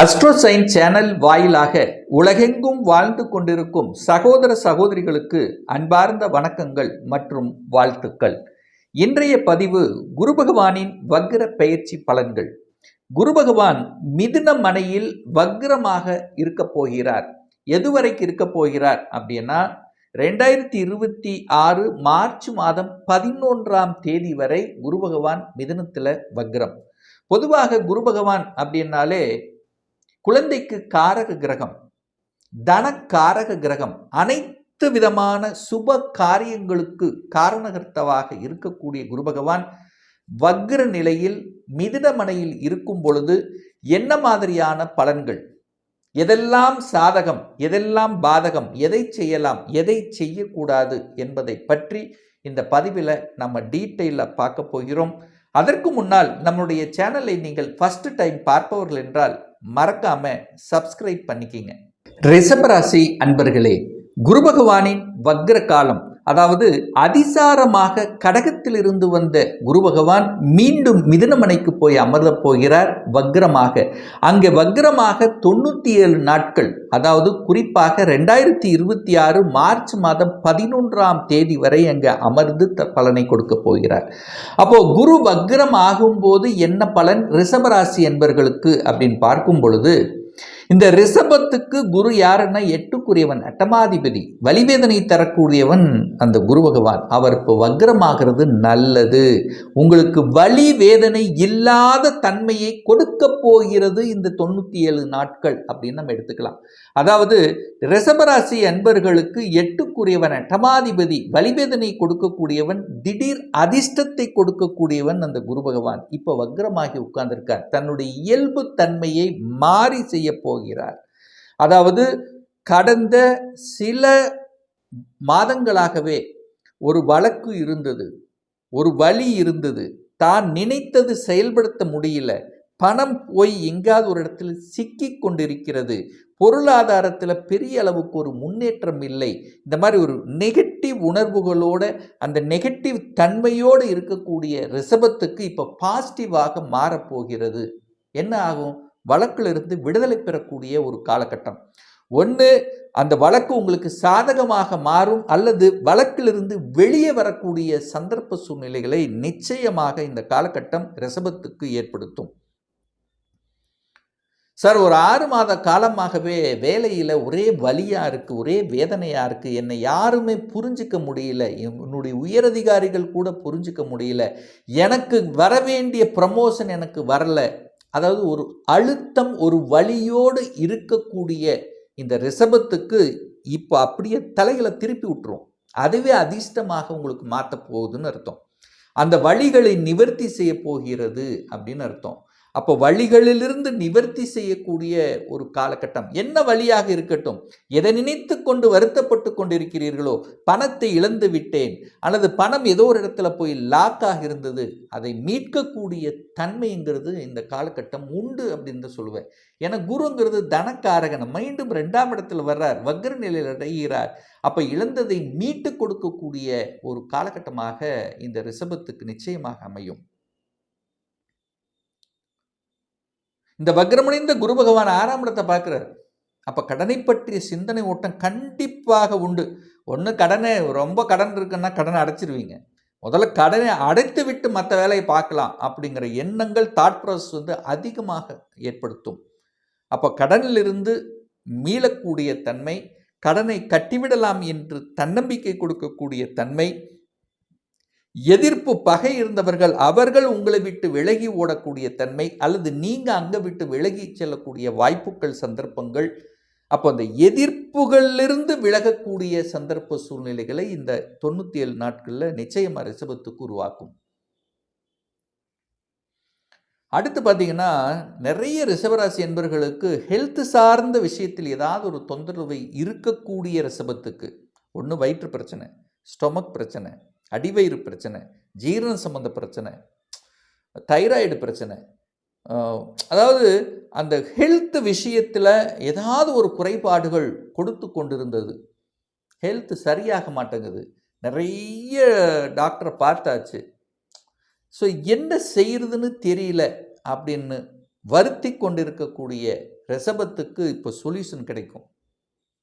அஸ்ட்ரோசைன் channel வாயிலாக உலகெங்கும் வாழ்ந்து கொண்டிருக்கும் சகோதர சகோதரிகளுக்கு அன்பார்ந்த வணக்கங்கள் மற்றும் வாழ்த்துக்கள். இன்றைய பதிவு குரு பகவானின் வக்ர பெயர்ச்சி பலன்கள். குரு பகவான் மிதுன மனையில் வக்ரமாக இருக்கப் போகிறார். எதுவரைக்கு இருக்கப் போகிறார் அப்படின்னா ரெண்டாயிரத்தி இருபத்தி ஆறு மார்ச் மாதம் பதினொன்றாம் தேதி வரை குரு பகவான் மிதுனத்தில் வக்ரம். பொதுவாக குரு பகவான் அப்படின்னாலே குழந்தைக்கு காரக கிரகம் தனக்காரக கிரகம் அனைத்து விதமான சுப காரியங்களுக்கு காரணகர்த்தவாக இருக்கக்கூடிய குரு பகவான் வக்ர நிலையில் மிதிடமனையில் இருக்கும் பொழுது என்ன மாதிரியான பலன்கள்? எதெல்லாம் சாதகம் எதெல்லாம் பாதகம் எதை செய்யலாம் எதை செய்யக்கூடாது என்பதை பற்றி இந்த பதிவில் நம்ம டீட்டெயிலில் பார்க்க போகிறோம். அதற்கு முன்னால் நம்முடைய சேனலை நீங்கள் ஃபஸ்ட்டு டைம் பார்ப்பவர்கள் என்றால் மறக்காம சப்ஸ்கிரைப் பண்ணிக்கிங்க. ரிஷபராசி அன்பர்களே குரு பகவானின் வக்ர காலம் அதாவது அதிசாரமாக கடகத்திலிருந்து வந்த குரு பகவான் மீண்டும் மிதுனமனைக்கு போய் அமர்ந்தப் போகிறார் வக்ரமாக. அங்கே வக்ரமாக தொண்ணூற்றி ஏழு நாட்கள் அதாவது குறிப்பாக ரெண்டாயிரத்தி இருபத்தி ஆறு மார்ச் மாதம் பதினொன்றாம் தேதி வரை அங்கே அமர்ந்து த பலனை கொடுக்க போகிறார். அப்போ குரு வக்ரம் ஆகும்போது என்ன பலன்? ரிஷபராசி என்பர்களுக்கு அப்படின்னு பார்க்கும் பொழுது இந்த ரிஷபத்துக்கு குரு யாருன்னா எட்டுக்குரியவன் அட்டமாதிபதி. வலிவேதனை தரக்கூடியவன் அந்த குரு பகவான். அவர் இப்போ வக்ரமாகிறது நல்லது. உங்களுக்கு வலி வேதனை இல்லாத தன்மையை கொடுக்க போகிறது இந்த தொண்ணூற்றி ஏழு நாட்கள் அப்படின்னு நம்ம எடுத்துக்கலாம். அதாவது ரிஷபராசி அன்பர்களுக்கு எட்டுக்குரியவன் அட்டமாதிபதி வலிவேதனை கொடுக்கக்கூடியவன் திடீர் அதிர்ஷ்டத்தை கொடுக்கக்கூடியவன் அந்த குரு பகவான். இப்போ வக்ரமாகி உட்கார்ந்திருக்கார். தன்னுடைய இயல்பு தன்மையை மாறி செய்ய போகிறார். அதாவது கடந்த சில மாதங்களாகவே ஒரு வழக்கு இருந்தது ஒரு வழி இருந்தது. தான் நினைத்தது செயல்படுத்த முடியல. பணம் போய் எங்காவது ஒரு இடத்துல சிக்கி கொண்டிருக்கிறது. பொருளாதாரத்தில் பெரிய அளவுக்கு ஒரு முன்னேற்றம் இல்லை. இந்த மாதிரி ஒரு நெகட்டிவ் உணர்வுகளோட அந்த நெகட்டிவ் தன்மையோடு இருக்கக்கூடிய ரிசபத்துக்கு இப்போ பாசிட்டிவாக மாறப்போகிறது என்ன ஆகும்? வழக்கிலிருந்து விடுதலை பெறக்கூடிய ஒரு காலகட்டம். ஒன்று அந்த வழக்கு உங்களுக்கு சாதகமாக மாறும் அல்லது வழக்கிலிருந்து வெளியே வரக்கூடிய சந்தர்ப்ப சூழ்நிலைகளை நிச்சயமாக இந்த காலகட்டம் ரிசபத்துக்கு ஏற்படுத்தும். சார் ஒரு ஆறு மாத காலமாகவே வேலையில் ஒரே வலியாக இருக்குது ஒரே வேதனையாக இருக்குது என்னை யாருமே புரிஞ்சிக்க முடியல. என்னுடைய உயரதிகாரிகள் கூட புரிஞ்சிக்க முடியல. எனக்கு வர வேண்டிய ப்ரமோஷன் எனக்கு வரல. அதாவது ஒரு அழுத்தம் ஒரு வழியோடு இருக்கக்கூடிய இந்த ரிஷபத்துக்கு இப்போ அப்படியே தலைகளை திருப்பி விட்டுரும். அதுவே அதிர்ஷ்டமாக உங்களுக்கு மாற்ற போகுதுன்னு அர்த்தம். அந்த வழிகளை நிவர்த்தி செய்ய போகிறது அப்படின்னு அர்த்தம். அப்போ வழிகளிலிருந்து நிவர்த்தி செய்யக்கூடிய ஒரு காலகட்டம். என்ன வழியாக இருக்கட்டும்? எதை நினைத்து கொண்டு வருத்தப்பட்டு கொண்டிருக்கிறீர்களோ பணத்தை இழந்து விட்டேன். அல்லது பணம் ஏதோ ஒரு இடத்துல போய் லாக்காக இருந்தது. அதை மீட்கக்கூடிய தன்மைங்கிறது இந்த காலகட்டம் உண்டு அப்படின்னு சொல்லுவேன் ஏன்னா குருங்கிறது தனக்காரகன். மீண்டும் ரெண்டாம் இடத்துல வர்றார். வக்ர நிலையில் அடைகிறார். அப்போ இழந்ததை மீட்டு கொடுக்கக்கூடிய ஒரு காலகட்டமாக இந்த ரிஷபத்துக்கு நிச்சயமாக அமையும். இந்த வக்ரமடைந்த குரு பகவான் ஆறாம் இடத்தை பார்க்குறாரு. அப்போ கடனை பற்றிய சிந்தனை ஓட்டம் கண்டிப்பாக உண்டு. ஒன்று கடனை ரொம்ப கடன் இருக்குன்னா கடனை அடைச்சிருவீங்க. முதல்ல கடனை அடைத்து விட்டு மற்ற வேலையை பார்க்கலாம் அப்படிங்கிற எண்ணங்கள் தாட் ப்ராசஸ் வந்து அதிகமாக ஏற்படுத்தும். அப்போ கடனிலிருந்து மீளக்கூடிய தன்மை கடனை கட்டிவிடலாம் என்று தன்னம்பிக்கை கொடுக்கக்கூடிய தன்மை எதிர்ப்பு பகை இருந்தவர்கள் அவர்கள் உங்களை விட்டு விலகி ஓடக்கூடிய தன்மை அல்லது நீங்கள் அங்கே விட்டு விலகி செல்லக்கூடிய வாய்ப்புகள் சந்தர்ப்பங்கள். அப்போ அந்த எதிர்ப்புகளிலிருந்து விலகக்கூடிய சந்தர்ப்ப சூழ்நிலைகளை இந்த தொண்ணூற்றி ஏழு நாட்களில் நிச்சயமாக ரிஷபத்துக்கு உருவாக்கும். அடுத்து பார்த்தீங்கன்னா நிறைய ரிஷபராசி என்பர்களுக்கு ஹெல்த் சார்ந்த விஷயத்தில் ஏதாவது ஒரு தொந்தரவு இருக்கக்கூடிய ரிஷபத்துக்கு. ஒன்று வயிற்று பிரச்சனை ஸ்டொமக் பிரச்சனை அடிவயிறு பிரச்சனை ஜீரண சம்மந்த பிரச்சனை தைராய்டு பிரச்சனை. அதாவது அந்த ஹெல்த் விஷயத்தில் ஏதாவது ஒரு குறைபாடுகள் கொடுத்து கொண்டிருந்தது. ஹெல்த் சரியாக மாட்டேங்குது. நிறைய டாக்டரை பார்த்தாச்சு. ஸோ என்ன செய்கிறதுன்னு தெரியல அப்படின்னு வருத்தி கொண்டிருக்கக்கூடிய ரெசபத்துக்கு இப்போ சொல்யூஷன் கிடைக்கும்.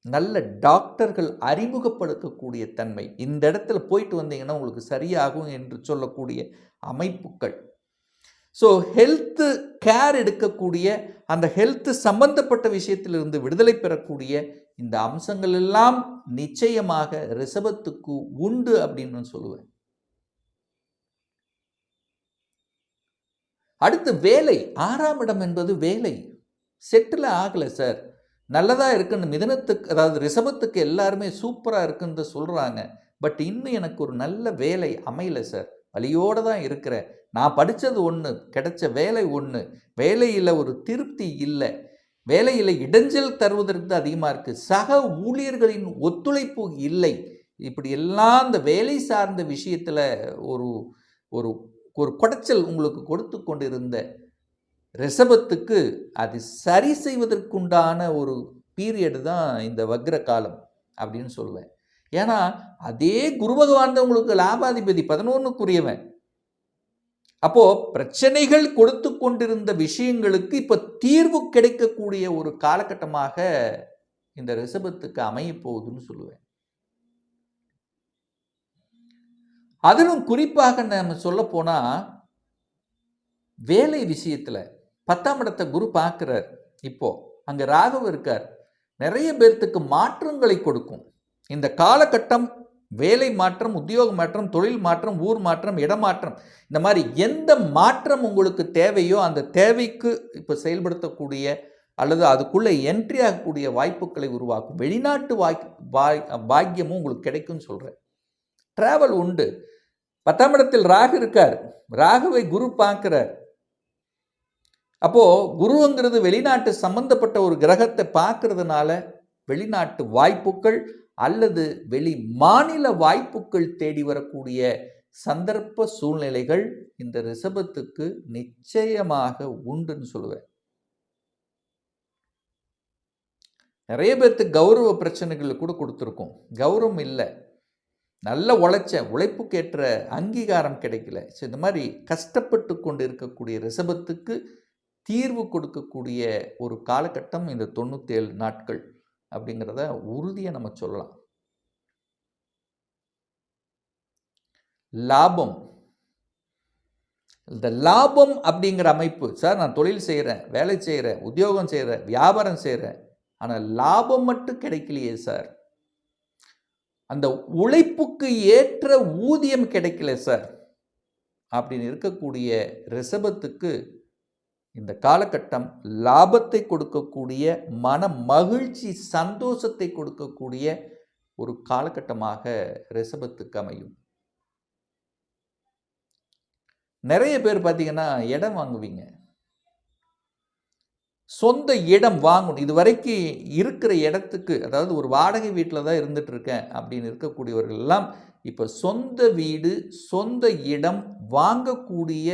நல்ல டாக்டர்கள் அறிமுகப்படுத்தக்கூடிய தன்மை. இந்த இடத்துல போயிட்டு வந்தீங்கன்னா உங்களுக்கு சரியாகும் என்று சொல்லக்கூடிய அமைப்புகள். ஸோ ஹெல்த்து கேர் எடுக்கக்கூடிய அந்த ஹெல்த்து சம்பந்தப்பட்ட விஷயத்திலிருந்து விடுதலை பெறக்கூடிய இந்த அம்சங்கள் எல்லாம் நிச்சயமாக ரிஷபத்துக்கு உண்டு அப்படின்னு சொல்லுவேன். அடுத்து வேலை. ஆறாம் இடம் என்பது வேலை. செட்டில் ஆகலை சார் நல்லதாக இருக்குன்னு மிதனத்துக்கு அதாவது ரிஷபத்துக்கு எல்லாருமே சூப்பராக இருக்குன்னு சொல்கிறாங்க பட் இன்னும் எனக்கு ஒரு நல்ல வேலை அமையலை சார். வழியோடு தான் இருக்கிறேன். நான் படித்தது ஒன்று கிடைச்ச வேலை ஒன்று வேலையில் ஒரு திருப்தி இல்லை. வேலையில் இடைஞ்சல் தருவதற்கு தான் அதிகமாக இருக்குது சக ஊழியர்களின் ஒத்துழைப்பு இல்லை. இப்படி எல்லாம் இந்த வேலை சார்ந்த விஷயத்தில் ஒரு ஒரு ஒரு குடைச்சல் உங்களுக்கு கொடுத்து கொண்டிருந்த ரிஷபத்துக்கு அது சரி செய்வதற்குண்டான ஒரு பீரியடு தான் இந்த வக்ர காலம் அப்படின்னு சொல்லுவேன் ஏன்னா அதே குரு பகவான் தான் உங்களுக்கு லாபாதிபதி பதினொன்றுக்குரியவன் அப்போது பிரச்சனைகள் கொடுத்து கொண்டிருந்த விஷயங்களுக்கு இப்போ தீர்வு கிடைக்கக்கூடிய ஒரு காலகட்டமாக இந்த ரிஷபத்துக்கு அமைய போகுதுன்னு சொல்லுவேன். அதிலும் குறிப்பாக நம்ம சொல்ல போனால் வேலை விஷயத்தில் பத்தாம் இடத்தை குரு பார்க்குறார். இப்போ அங்கே ராகவ இருக்கார். நிறைய பேர்த்துக்கு மாற்றங்களை கொடுக்கும். இந்த காலகட்டம் வேலை மாற்றம் உத்தியோக மாற்றம் தொழில் மாற்றம் ஊர் மாற்றம் இடமாற்றம் இந்த மாதிரி எந்த மாற்றம் உங்களுக்கு தேவையோ அந்த தேவைக்கு இப்போ செயல்படுத்தக்கூடிய அல்லது அதுக்குள்ளே என்ட்ரி ஆகக்கூடிய வாய்ப்புகளை உருவாக்கும். வெளிநாட்டு வாய் வாய் பாக்கியமும் உங்களுக்கு கிடைக்கும்னு சொல்கிறேன் ட்ராவல் உண்டு. பத்தாம் இடத்தில் ராகு இருக்கார். ராகுவை குரு பார்க்குறார். அப்போது குருங்கிறது வெளிநாட்டு சம்பந்தப்பட்ட ஒரு கிரகத்தை பார்க்கறதுனால வெளிநாட்டு வாய்ப்புகள் அல்லது வெளி மாநில வாய்ப்புகள் தேடி வரக்கூடிய சந்தர்ப்ப சூழ்நிலைகள் இந்த ரிஷபத்துக்கு நிச்சயமாக உண்டுன்னு சொல்லுவேன். நிறைய பேர்த்து கௌரவ பிரச்சனைகள் கூட கொடுத்துருக்கோம். கௌரவம் இல்லை. நல்ல உழைச்ச உழைப்புக்கேற்ற அங்கீகாரம் கிடைக்கல. ஸோ இந்த மாதிரி கஷ்டப்பட்டு கொண்டு இருக்கக்கூடிய ரிஷபத்துக்கு தீர்வு கொடுக்கக்கூடிய ஒரு காலகட்டம் இந்த தொண்ணூற்றேழு நாட்கள் அப்படிங்கிறத உறுதியை நம்ம சொல்லலாம். லாபம். இந்த லாபம் அப்படிங்கிற அமைப்பு சார் நான் தொழில் செய்கிறேன் வேலை செய்கிறேன் உத்தியோகம் செய்கிறேன் வியாபாரம் செய்கிறேன் ஆனால் லாபம் மட்டும் கிடைக்கலையே சார். அந்த உழைப்புக்கு ஏற்ற ஊதியம் கிடைக்கல சார். அப்படின்னு இருக்கக்கூடிய ரிஷபத்துக்கு இந்த காலகட்டம் லாபத்தை கொடுக்கக்கூடிய மன மகிழ்ச்சி சந்தோஷத்தை கொடுக்கக்கூடிய ஒரு காலகட்டமாக ரிஷபத்துக்கு அமையும். நிறைய பேர் பார்த்தீங்கன்னா இடம் வாங்குவீங்க. சொந்த இடம் வாங்கணும். இது வரைக்கும் இருக்கிற இடத்துக்கு அதாவது ஒரு வாடகை வீட்டில் தான் இருந்துட்டு இருக்கேன் அப்படின்னு இருக்கக்கூடியவர்கள் எல்லாம் இப்போ சொந்த வீடு சொந்த இடம் வாங்கக்கூடிய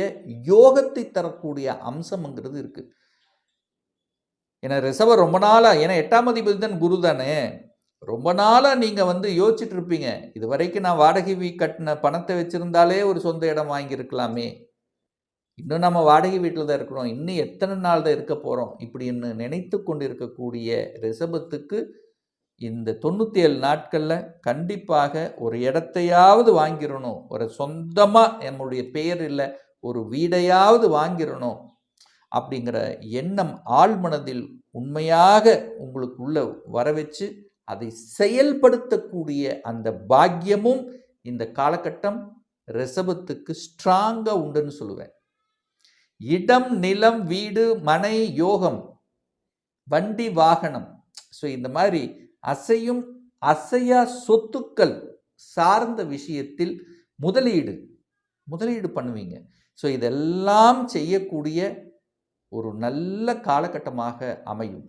யோகத்தை தரக்கூடிய அம்சம்ங்கிறது இருக்குது ஏன்னா ரிசவர் ரொம்ப நாளாக ஏன்னா எட்டாம் அதிபதி தான் குரு தானே. ரொம்ப நாளாக நீங்கள் வந்து யோசிச்சுட்டு இருப்பீங்க. இது வரைக்கும் நான் வாடகை வீ கட்டின பணத்தை வச்சுருந்தாலே ஒரு சொந்த இடம் வாங்கியிருக்கலாமே. இன்னும் நம்ம வாடகை வீட்டில் தான் இருக்கிறோம். இன்னும் எத்தனை நாள் தான் இருக்க போகிறோம் இப்படின்னு நினைத்து கொண்டு இருக்கக்கூடிய ரிசபத்துக்கு இந்த தொண்ணூற்றி ஏழு நாட்களில் கண்டிப்பாக ஒரு இடத்தையாவது வாங்கிடணும் ஒரு சொந்தமாக நம்முடைய பெயர் இல்லை ஒரு வீடையாவது வாங்கிடணும் அப்படிங்கிற எண்ணம் ஆழ்மனதில் உண்மையாக உங்களுக்குள்ள வர வச்சு அதை செயல்படுத்தக்கூடிய அந்த பாக்கியமும் இந்த காலகட்டம் ரிசபத்துக்கு ஸ்ட்ராங்காக உண்டுன்னு சொல்லுவேன். இடம் நிலம் வீடு மனை யோகம் வண்டி வாகனம். ஸோ இந்த மாதிரி அசையும் அசையா சொத்துக்கள் சார்ந்த விஷயத்தில் முதலீடு முதலீடு பண்ணுவீங்க. ஸோ இதெல்லாம் செய்யக்கூடிய ஒரு நல்ல காலகட்டமாக அமையும்.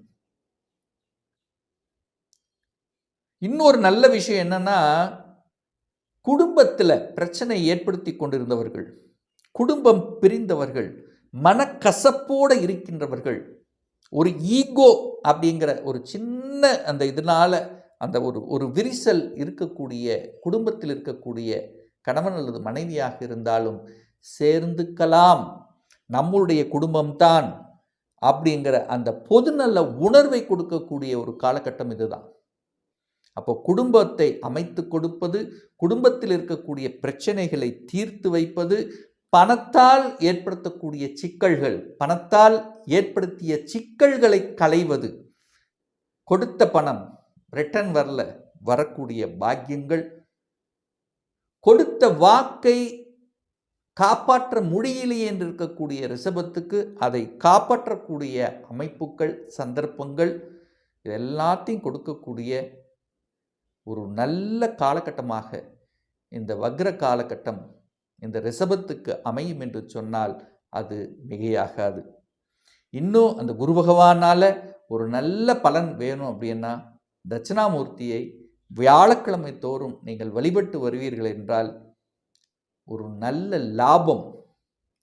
இன்னொரு நல்ல விஷயம் என்னன்னா குடும்பத்தில் பிரச்சனை ஏற்படுத்தி கொண்டிருந்தவர்கள் குடும்பம் பிரிந்தவர்கள் மனக்கசப்போடு இருக்கின்றவர்கள் ஒரு ஈகோ அப்படிங்கிற ஒரு சின்ன அந்த இதனால் அந்த ஒரு ஒரு விரிசல் இருக்கக்கூடிய குடும்பத்தில் இருக்கக்கூடிய கணவன் அல்லது மனைவியாக இருந்தாலும் சேர்ந்துக்கலாம். நம்மளுடைய குடும்பம்தான் அப்படிங்கிற அந்த பொதுநல உணர்வை கொடுக்கக்கூடிய ஒரு காலகட்டம் இதுதான். அப்போ குடும்பத்தை அமைத்து கொடுப்பது குடும்பத்தில் இருக்கக்கூடிய பிரச்சனைகளை தீர்த்து வைப்பது பணத்தால் ஏற்படுத்தக்கூடிய சிக்கல்கள் பணத்தால் ஏற்படுத்திய சிக்கல்களை களைவது கொடுத்த பணம் ரிட்டர்ன் வரல வரக்கூடிய பாக்கியங்கள் கொடுத்த வாக்கை காப்பாற்ற முடியலையே என்று இருக்கக்கூடிய ரிஷபத்துக்கு அதை காப்பாற்றக்கூடிய அமைப்புகள் சந்தர்ப்பங்கள் இது எல்லாத்தையும் கொடுக்கக்கூடிய ஒரு நல்ல காலகட்டமாக இந்த வக்ர காலகட்டம் இந்த ரிஷபத்துக்கு அமையும் என்று சொன்னால் அது மிகையாகாது. இன்னும் அந்த குரு பகவானால் ஒரு நல்ல பலன் வேணும் அப்படின்னா தட்சிணாமூர்த்தியை வியாழக்கிழமை தோறும் நீங்கள் வழிபட்டு வருவீர்கள் என்றால் ஒரு நல்ல லாபம்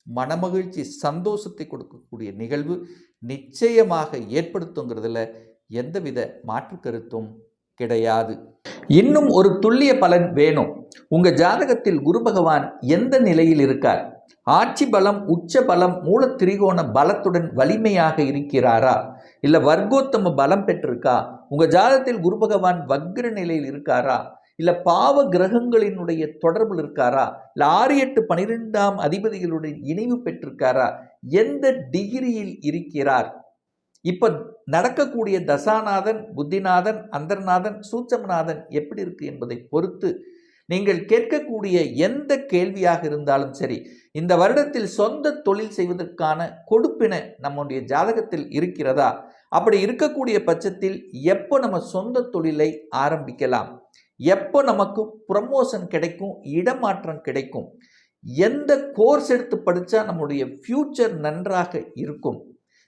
மனமகிழ்ச்சி சந்தோஷத்தை கொடுக்கக்கூடிய நிகழ்வு நிச்சயமாக ஏற்படுத்துங்கிறதுல எந்தவித மாற்று கருத்தும் கிடையாது. இன்னும் ஒரு துல்லிய பலன் வேணும். உங்கள் ஜாதகத்தில் குரு பகவான் எந்த நிலையில் இருக்கார்? ஆட்சி பலம் உச்ச பலம் மூலத்திரிகோண பலத்துடன் வலிமையாக இருக்கிறாரா? இல்லை வர்க்கோத்தம பலம் பெற்றிருக்கா? உங்கள் ஜாதகத்தில் குரு பகவான் வக்ர நிலையில் இருக்காரா? இல்லை பாவ கிரகங்களினுடைய தொடர்பில் இருக்காரா? இல்லை ஆறு எட்டு பனிரெண்டாம் அதிபதிகளுடைய இணைவு பெற்றிருக்காரா? எந்த டிகிரியில் இருக்கிறார்? இப்போ நடக்கக்கூடிய தசாநாதன் புத்திநாதன் அந்தர்நாதன் சூச்சமநாதன் எப்படி இருக்கு என்பதை பொறுத்து நீங்கள் கேட்கக்கூடிய எந்த கேள்வியாக இருந்தாலும் சரி இந்த வருடத்தில் சொந்த தொழில் செய்வதற்கான கொடுப்பின நம்முடைய ஜாதகத்தில் இருக்கிறதா? அப்படி இருக்கக்கூடிய பட்சத்தில் எப்போ நம்ம சொந்த தொழிலை ஆரம்பிக்கலாம்? எப்போ நமக்கு ப்ரமோஷன் கிடைக்கும் இடமாற்றம் கிடைக்கும்? எந்த கோர்ஸ் எடுத்து படித்தா நம்முடைய ஃப்யூச்சர் நன்றாக இருக்கும்?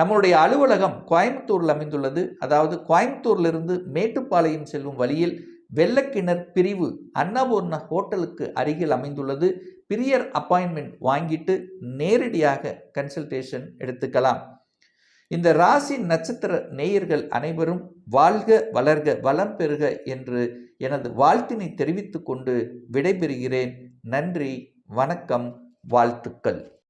நம்மளுடைய அலுவலகம் கோயம்புத்தூரில் அமைந்துள்ளது. அதாவது கோயம்புத்தூர்லிருந்து மேட்டுப்பாளையம் செல்லும் வழியில் வெள்ளக்கிணர் பிரிவு அன்னபூர்ண ஹோட்டலுக்கு அருகில் அமைந்துள்ளது. பிரியர் அப்பாயின்மெண்ட் வாங்கிட்டு நேரடியாக கன்சல்டேஷன் எடுத்துக்கலாம். இந்த ராசி நட்சத்திர நேயர்கள் அனைவரும் வாழ்க வளர்க வளம் பெறுக என்று எனது வாழ்த்தினை தெரிவித்துக்கொண்டு விடைபெறுகிறேன். நன்றி வணக்கம் வாழ்த்துக்கள்.